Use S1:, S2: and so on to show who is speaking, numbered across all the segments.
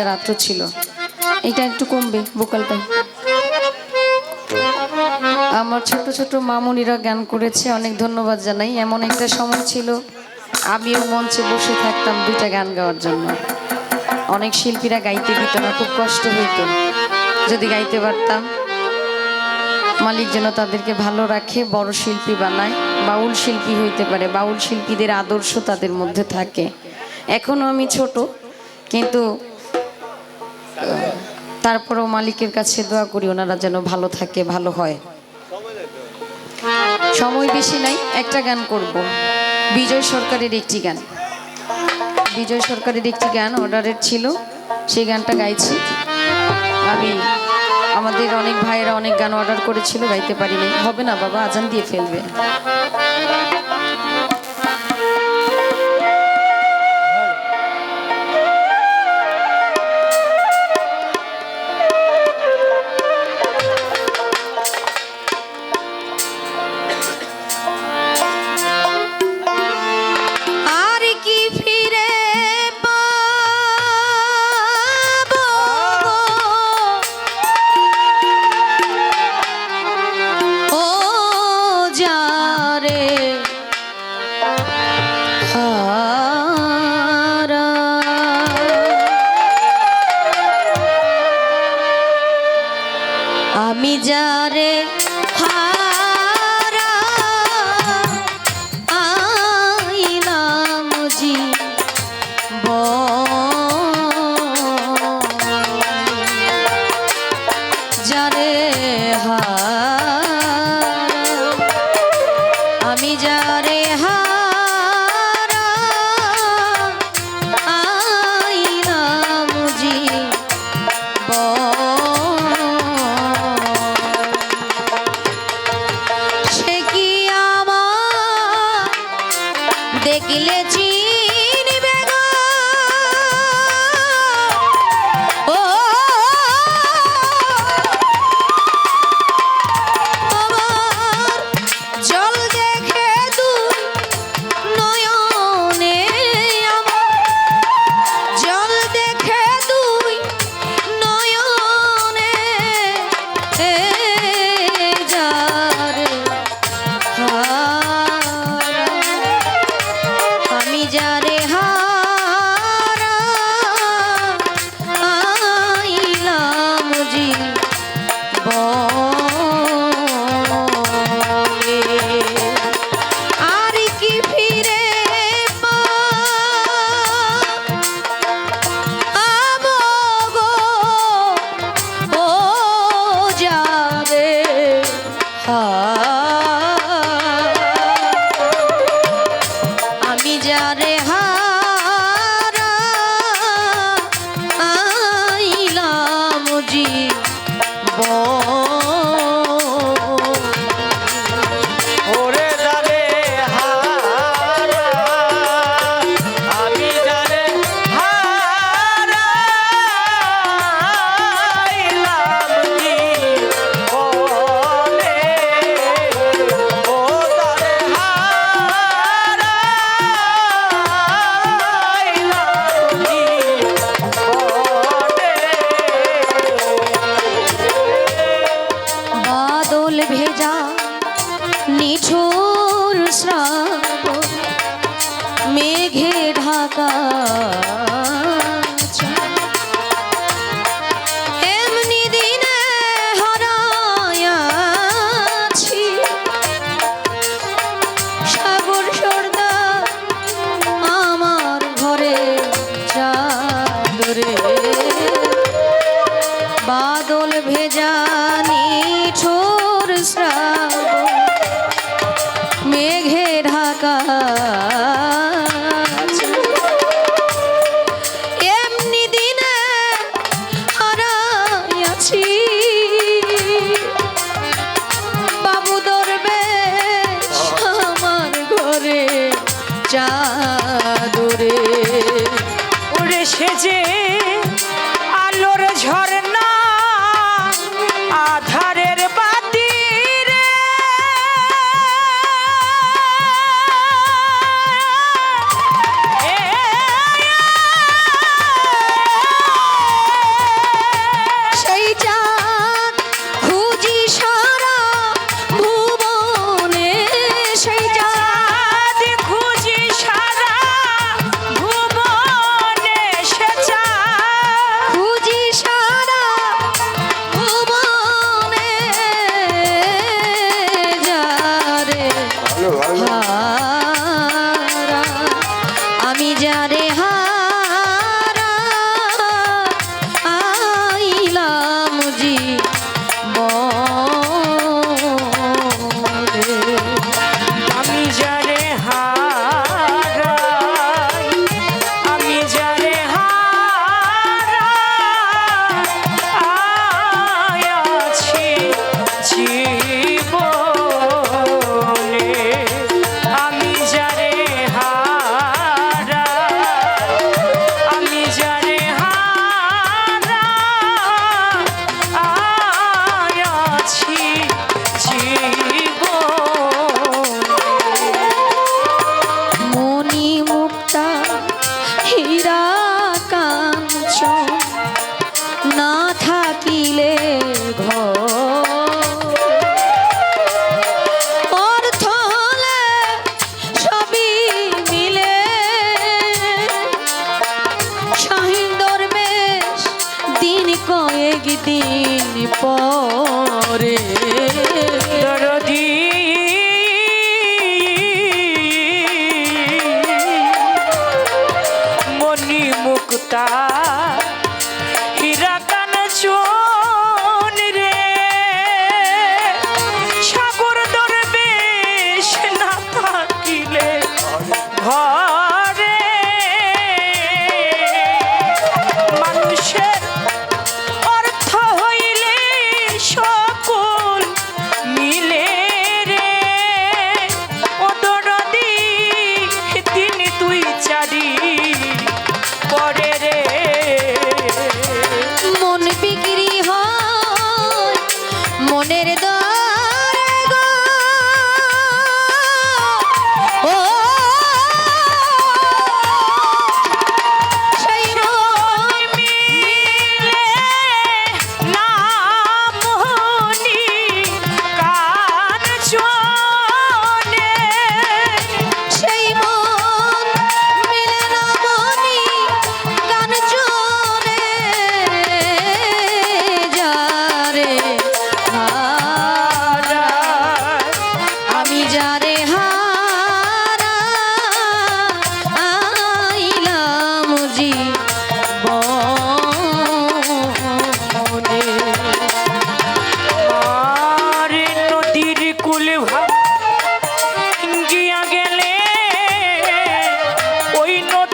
S1: এটা রাত্র ছিল। এটা একটু কমবে বোকালটা আমার ছোট ছোট মামুনিরা গান করেছে, অনেক ধন্যবাদ জানাই। এমন একটা সময় ছিল, আমিও মঞ্চে বসে থাকতাম দুইটা গান গাওয়ার জন্য। অনেক শিল্পীরা গাইতে দিত না, খুব কষ্ট হইত। যদি গাইতে পারতাম, মালিক যেন তাদেরকে ভালো রাখে, বড় শিল্পী বানায়, বাউল শিল্পী হইতে পারে। বাউল শিল্পীদের আদর্শ তাদের মধ্যে থাকে। এখনও আমি ছোট, কিন্তু তারপরেও মালিকের কাছে দোয়া করি, ওনারা যেন ভালো থাকে, ভালো হয়। সময় বেশি নাই, একটা গান করব। বিজয় সরকারের একটি গান। বিজয় সরকারের একটি গান অর্ডারের ছিল, সেই গানটা গাইছি। আমি, আমাদের অনেক ভাইয়েরা অনেক গান অর্ডার করেছিল, গাইতে পারিনি। হবে না বাবা, আজান দিয়ে ফেলবে। দেখলে চিনবে আমি
S2: जा star.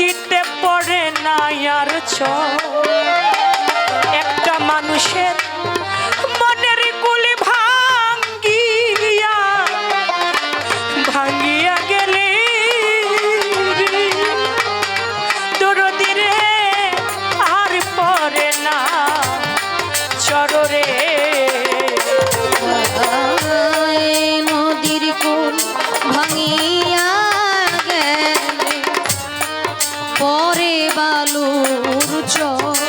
S2: নদীতে পড়ে না আর ছ
S1: পরে বালুর চর।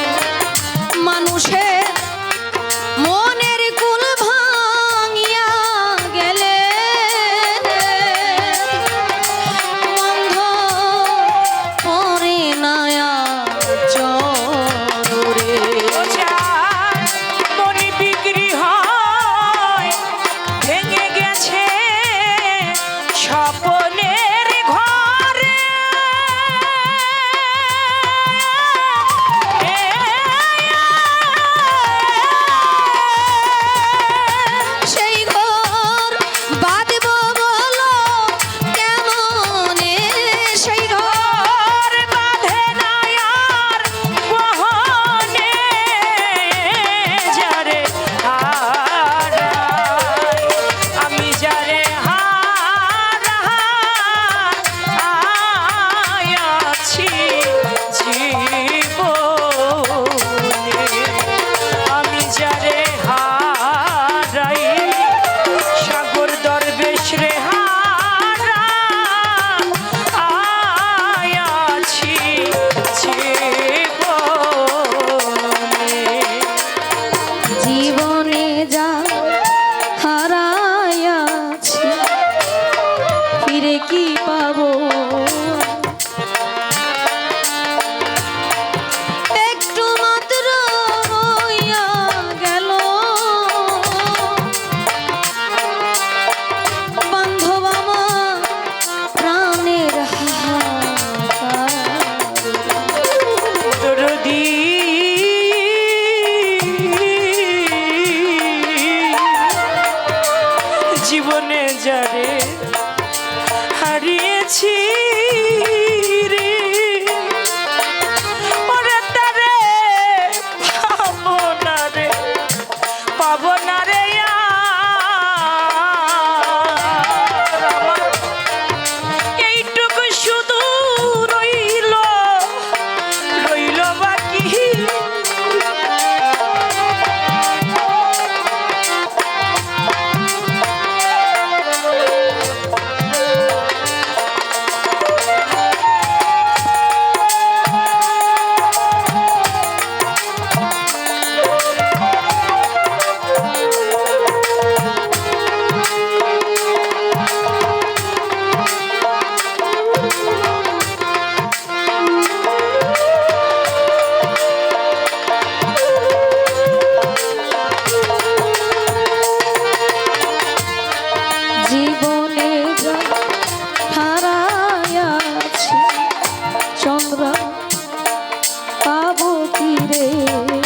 S1: পাবো কি রে?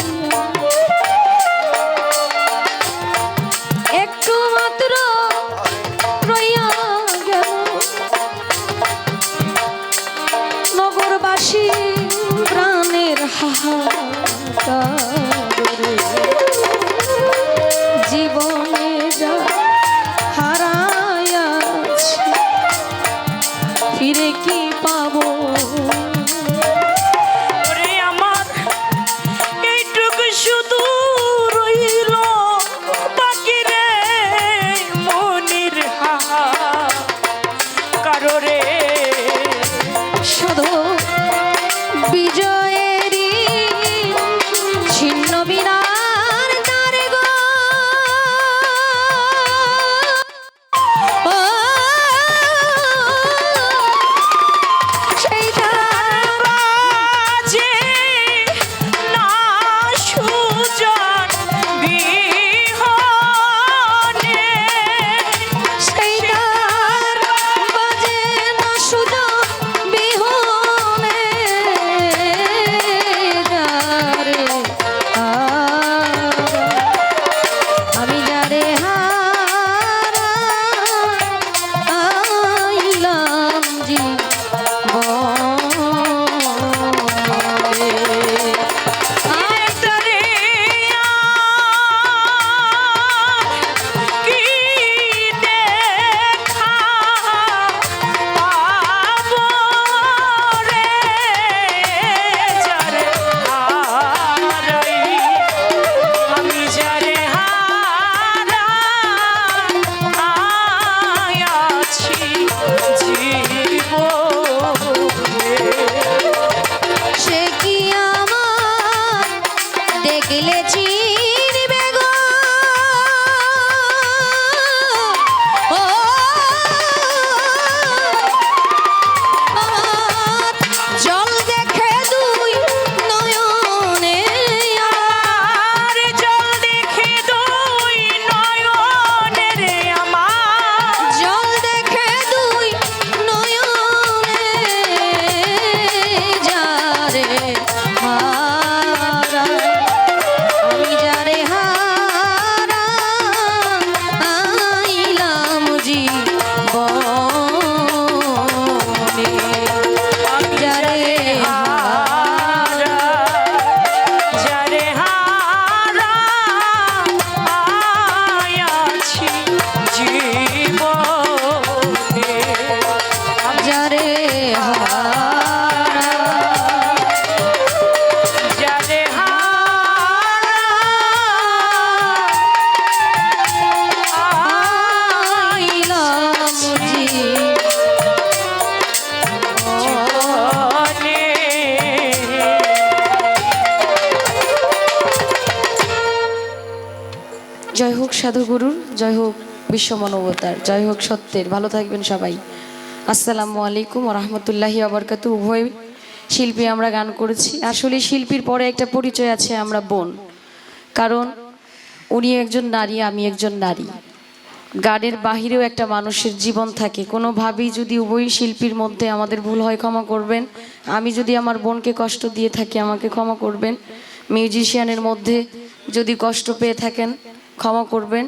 S1: মিলে বিশ্ব মানবতার জয় হোক, সত্যের। ভালো থাকবেন সবাই। আসসালামু আলাইকুম রহমতুল্লাহি আবরকাত উভয় শিল্পী আমরা গান করেছি। আসলে শিল্পীর পরে একটা পরিচয় আছে আমরা বোন। কারণ উনি একজন নারী, আমি একজন নারী। গানের বাহিরেও একটা মানুষের জীবন থাকে। কোনোভাবেই যদি উভয় শিল্পীর মধ্যে আমাদের ভুল হয়, ক্ষমা করবেন। আমি যদি আমার বোনকে কষ্ট দিয়ে থাকি, আমাকে ক্ষমা করবেন। মিউজিশিয়ানের মধ্যে যদি কষ্ট পেয়ে থাকেন, ক্ষমা করবেন।